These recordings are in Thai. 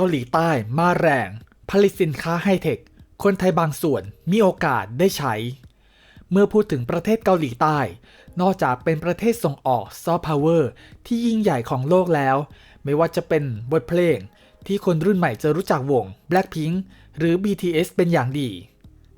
เกาหลีใต้มาแรง ผลิตสินค้าไฮเทค คนไทยบางส่วนมีโอกาสได้ใช้ เมื่อพูดถึงประเทศเกาหลีใต้ นอกจากเป็นประเทศส่งออกซอฟต์พาวเวอร์ที่ยิ่งใหญ่ของโลกแล้ว ไม่ว่าจะเป็นบทเพลง ที่คนรุ่นใหม่จะรู้จักวง Blackpink หรือ BTS เป็นอย่างดี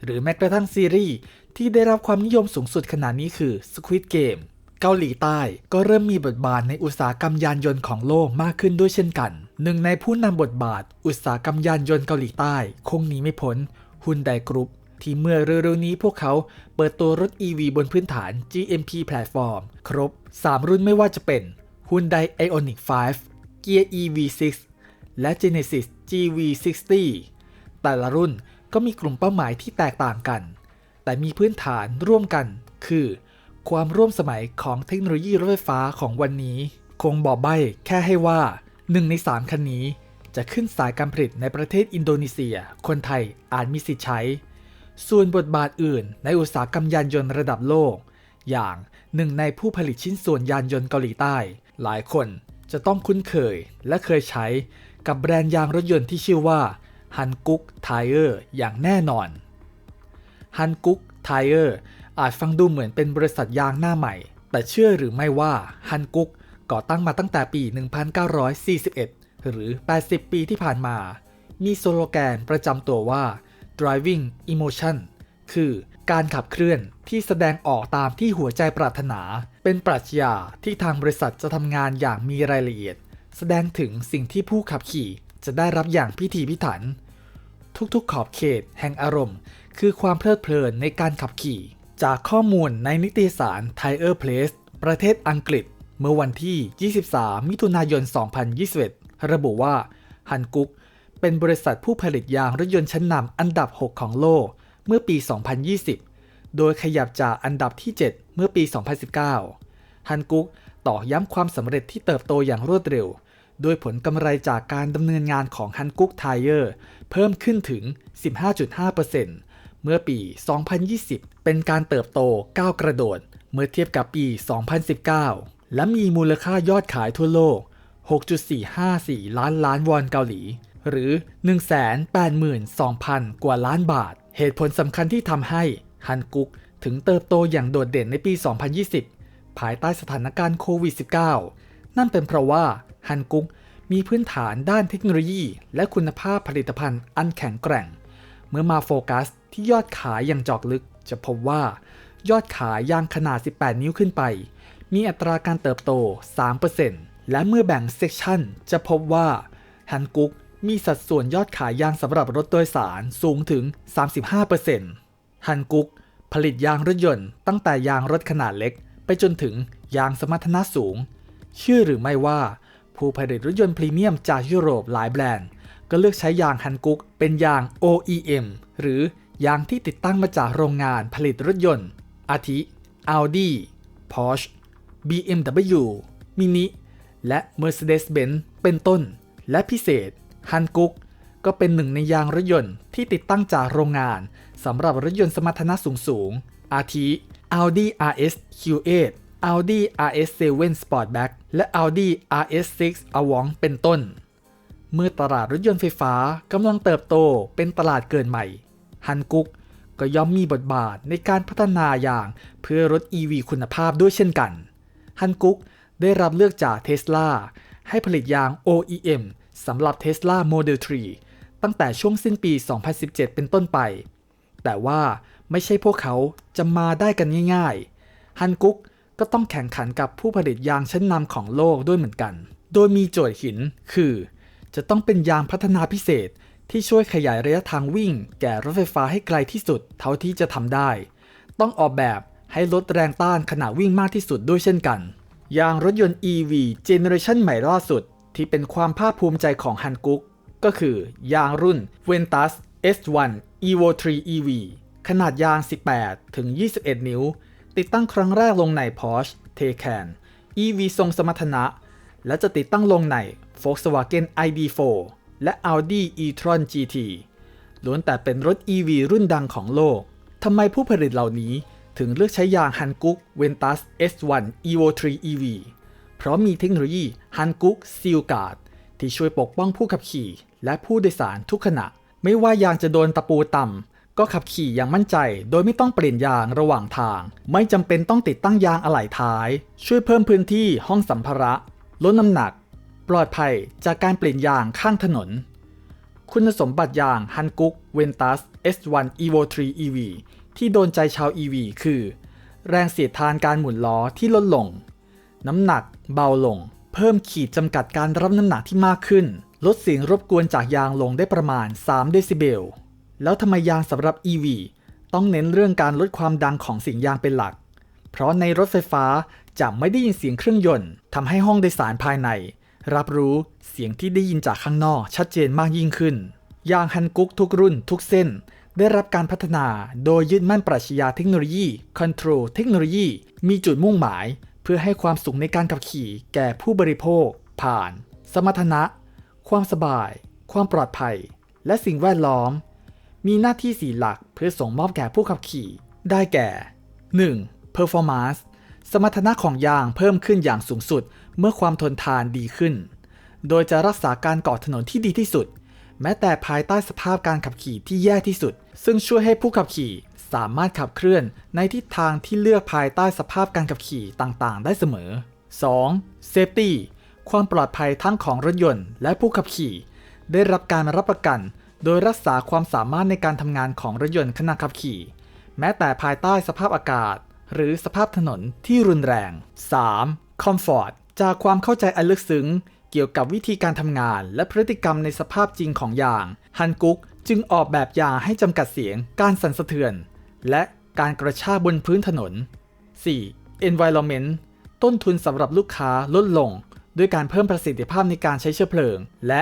หรือแม้กระทั่งซีรีส์ที่ได้รับความนิยมสูงสุดขนาดนี้คือ Squid Game เกาหลีใต้ก็เริ่มมีบทบาทในอุตสาหกรรมยานยนต์ของโลกมากขึ้นด้วยเช่นกัน หนึ่งในผู้นำบทบาท อุตสาหกรรมยานยนต์เกาหลีใต้ คงหนีไม่พ้นฮุนไดกรุ๊ปที่เมื่อเร็วๆนี้พวกเขาเปิดตัวรถ EV บนพื้นฐาน GMP แพลตฟอร์มครบ 3 รุ่นไม่ว่าจะเป็น Hyundai Ioniq 5 Gear EV6 และ Genesis GV60 แต่ละรุ่นก็มีกลุ่มเป้าหมายที่แตกต่างกัน แต่มีพื้นฐานร่วมกัน คือ ความร่วมสมัยของเทคโนโลยีรถไฟฟ้าของวันนี้ คงบอกใบ้แค่ให้ว่า 1ใน3คันนี้จะขึ้นสายการผลิตในประเทศอินโดนีเซีย คนไทยอาจมีสิทธิ์ใช้ ส่วนบทบาทอื่นในอุตสาหกรรมยานยนต์ระดับโลก อย่างหนึ่งในผู้ผลิตชิ้นส่วนยานยนต์เกาหลีใต้ หลายคนจะต้องคุ้นเคยและเคยใช้กับแบรนด์ยางรถยนต์ที่ชื่อว่าฮันกุ๊กไทเออร์อย่างแน่นอนฮันกุ๊กไทเออร์อาจฟังดูเหมือนเป็นบริษัทยางหน้าใหม่ แต่เชื่อหรือไม่ว่าฮันกุ๊ก ก่อตั้งมาตั้งแต่ปี 1941 หรือ 80 ปีที่ผ่านมา มีโซโลแกนประจำตัวว่า driving emotion คือการขับเคลื่อนที่แสดงออกตามที่หัวใจปรารถนา เป็นปรัชญาที่ทางบริษัทจะทำงานอย่างมีรายละเอียด แสดงถึงสิ่งที่ผู้ขับขี่จะได้รับอย่างพิถีพิถัน ทุกๆขอบเขตแห่งอารมณ์ คือความเพลิดเพลินในการขับขี่ จากข้อมูลในนิตยสาร Tire Place ประเทศอังกฤษ เมื่อวันที่ 23 มิถุนายน 2021 ระบุว่าฮันกุกเป็นบริษัทผู้ผลิตยางรถยนต์ชั้นนำอันดับ 6 ของโลก เมื่อปี 2020 โดยขยับจากอันดับที่ 7 เมื่อปี 2019 ฮันกุกต่อย้ำความสำเร็จที่เติบโตอย่างรวดเร็ว โดยผลกำไรจากการดำเนินงานของฮันกุกไทเออร์เพิ่มขึ้นถึง 15.5%เมื่อปี 2020 เป็นการเติบโตก้าวกระโดด เมื่อเทียบกับปี 2019 และมีมูลค่ายอดขายทั่วโลก 6.454 ล้านล้านวอนเกาหลี หรือ 182,000 กว่าล้านบาท เหตุผลสำคัญที่ทำให้ฮันกุกถึงเติบโตอย่างโดดเด่นในปี 2020 ภายใต้สถานการณ์โควิด -19 นั่นเป็นเพราะว่าฮันกุกมีพื้นฐานด้านเทคโนโลยีและคุณภาพผลิตภัณฑ์อันแข็งแกร่ง เมื่อมาโฟกัสที่ยอดขายอย่างจอกลึก จะพบว่ายอดขายยางขนาด 18 นิ้วขึ้นไป มีอัตราการเติบโต 3%และเมื่อแบ่งเซกชันจะพบว่าฮันกุกมีสัดส่วนยอดขายยางสำหรับรถโดยสารสูงถึง 35%ฮันกุกผลิตยางรถยนต์ตั้งแต่ยางรถขนาดเล็ก ไปจนถึงยางสมรรถนะสูง เชื่อหรือไม่ว่า ผู้ผลิตรถยนต์พรีเมียมจากยุโรปหลายแบรนด์ ก็เลือกใช้ยางฮันกุกเป็นยาง OEM หรือยางที่ติดตั้งมาจากโรงงานผลิตรถยนต์ อาทิ Audi Porsche BMW Mini และ Mercedes-Benz เป็นต้น และพิเศษฮันกุกก็เป็นหนึ่งในยางรถยนต์ที่ติดตั้งจากโรงงานสำหรับรถยนต์สมรรถนะสูงสูง อาทิ Audi RS Q8 Audi RS7 Sportback และ Audi RS6 Avant เป็นต้น เมื่อตลาดรถยนต์ไฟฟ้ากำลังเติบโตเป็นตลาดเกินใหม่ ฮันกุกก็ย่อมมีบทบาทในการพัฒนาอย่างเพื่อรถ EV คุณภาพด้วยเช่นกัน ฮันกุกได้รับเลือกจากเทสลาให้ผลิตยาง OEM สำหรับ Tesla Model 3 ตั้งแต่ช่วงสิ้นปี 2017 เป็นต้นไป แต่ว่าไม่ใช่พวกเขาจะมาได้กันง่ายๆ ฮันกุกก็ต้องแข่งขันกับผู้ผลิตยางชั้นนำของโลกด้วยเหมือนกัน โดยมีโจทย์หินคือ จะต้องเป็นยางพัฒนาพิเศษที่ช่วยขยายระยะทางวิ่ง แก่รถไฟฟ้าให้ไกลที่สุดเท่าที่จะทำได้ ต้องออกแบบ ให้ลดแรงต้านขณะวิ่งมากที่สุดด้วยเช่นกัน ยางรถยนต์ EV เจเนอเรชันใหม่ล่าสุด ที่เป็นความภาคภูมิใจของฮันกุก ก็คือยางรุ่น Ventus S1 Evo 3 EV ขนาดยาง 18 ถึง 21 นิ้ว ติดตั้งครั้งแรกลงใน Porsche Taycan EV ทรงสมรรถนะ และจะติดตั้งลงใน Volkswagen ID4 และ Audi e-tron GT ล้วนแต่เป็นรถ EV รุ่นดังของโลก ทำไมผู้ผลิตเหล่านี้ ถึงเลือกใช้ยางฮันกุก Ventus S1 Evo 3 EV เพราะมีเทคโนโลยีฮันกุก Seal Guard ที่ช่วยปกป้องผู้ขับขี่ และผู้โดยสารทุกขณะ ไม่ว่ายางจะโดนตะปูต่ำ ก็ขับขี่อย่างมั่นใจ โดยไม่ต้องเปลี่ยนยางระหว่างทาง ไม่จำเป็นต้องติดตั้งยางอะไหล่ท้าย ช่วยเพิ่มพื้นที่ห้องสัมภาระ ลดน้ำหนัก ปลอดภัยจากการเปลี่ยนยางข้างถนน คุณสมบัติยางฮันกุกเวนตัส S1 Evo 3 EV ที่โดนใจชาว EV คือ แรงเสียดทานการหมุนล้อที่ลดลง น้ำหนักเบาลง เพิ่มขีดจำกัดการรับน้ำหนักที่มากขึ้น ลดเสียงรบกวนจากยางลงได้ประมาณ 3 เดซิเบล แล้วทำไมยางสำหรับ EV ต้องเน้นเรื่องการลดความดังของเสียงยางเป็นหลัก เพราะในรถไฟฟ้าจะไม่ได้ยินเสียงเครื่องยนต์ทำให้ห้องโดยสารภายใน รับรู้เสียงที่ได้ยินจากข้างนอกชัดเจนมากยิ่งขึ้น ยางฮันกุกทุกรุ่นทุกเส้น ได้รับการพัฒนาโดยยึดมั่นปรัชญาเทคโนโลยี Control เทคโนโลยี มีจุดมุ่งหมาย เพื่อให้ความสุขในการขับขี่แก่ผู้บริโภค ผ่าน สมรรถนะ ความสบาย ความปลอดภัย และสิ่งแวดล้อม มีหน้าที่สี่หลักเพื่อส่งมอบแก่ผู้ขับขี่ ได้แก่ 1. Performance สมรรถนะของยางเพิ่มขึ้นอย่างสูงสุด เมื่อความทนทานดีขึ้น โดยจะรักษาการเกาะถนนที่ดีที่สุด แม้แต่ภายใต้สภาพการขับขี่ที่แย่ที่สุด ซึ่งช่วยให้ผู้ขับขี่สามารถขับเคลื่อนในทิศทางที่เลือกภายใต้สภาพการขับขี่ต่างๆ ได้เสมอ 2. Safety ความปลอดภัยทั้งของรถยนต์และผู้ขับขี่ ได้รับการรับประกัน โดยรักษาความสามารถในการทำงานของรถยนต์ขณะขับขี่ แม้แต่ภายใต้สภาพอากาศ หรือสภาพถนนที่รุนแรง 3. Comfort จากความเข้าใจอันลึกซึ้ง เกี่ยวกับวิธีการทำงาน และพฤติกรรมในสภาพจริงของยางฮันกุกจึงออกแบบยางให้จำกัดเสียง การสั่นสะเทือน และการกระชากบนพื้นถนน 4. Environment ต้นทุนสำหรับลูกค้าลดลง ด้วยการเพิ่มประสิทธิภาพในการใช้เชื้อเพลิง และ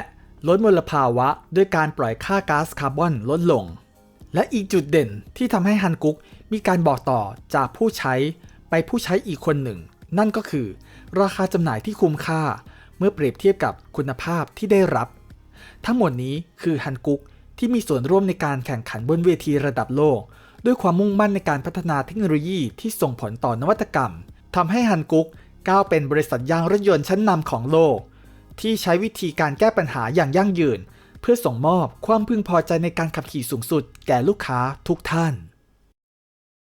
ลดมลภาวะ ด้วยการปล่อยค่าก๊าซคาร์บอนลดลง และอีกจุดเด่นที่ทำให้ฮันกุกมีการบอกต่อจากผู้ใช้ไปผู้ใช้อีกคนหนึ่ง นั่นก็คือ ราคาจำหน่ายที่คุ้มค่า เมื่อเปรียบเทียบกับคุณภาพที่ได้รับ ทั้งหมดนี้คือฮันกุกที่มีส่วนร่วมในการแข่งขันบนเวทีระดับโลก ด้วยความมุ่งมั่นในการพัฒนาเทคโนโลยีที่ส่งผลต่อนวัตกรรมทำให้ฮันกุกก้าวเป็นบริษัทยางรถยนต์ชั้นนำของโลก ที่ใช้วิธีการแก้ปัญหาอย่างยั่งยืน เพื่อส่งมอบความพึงพอใจในการขับขี่สูงสุด แก่ลูกค้าทุกท่าน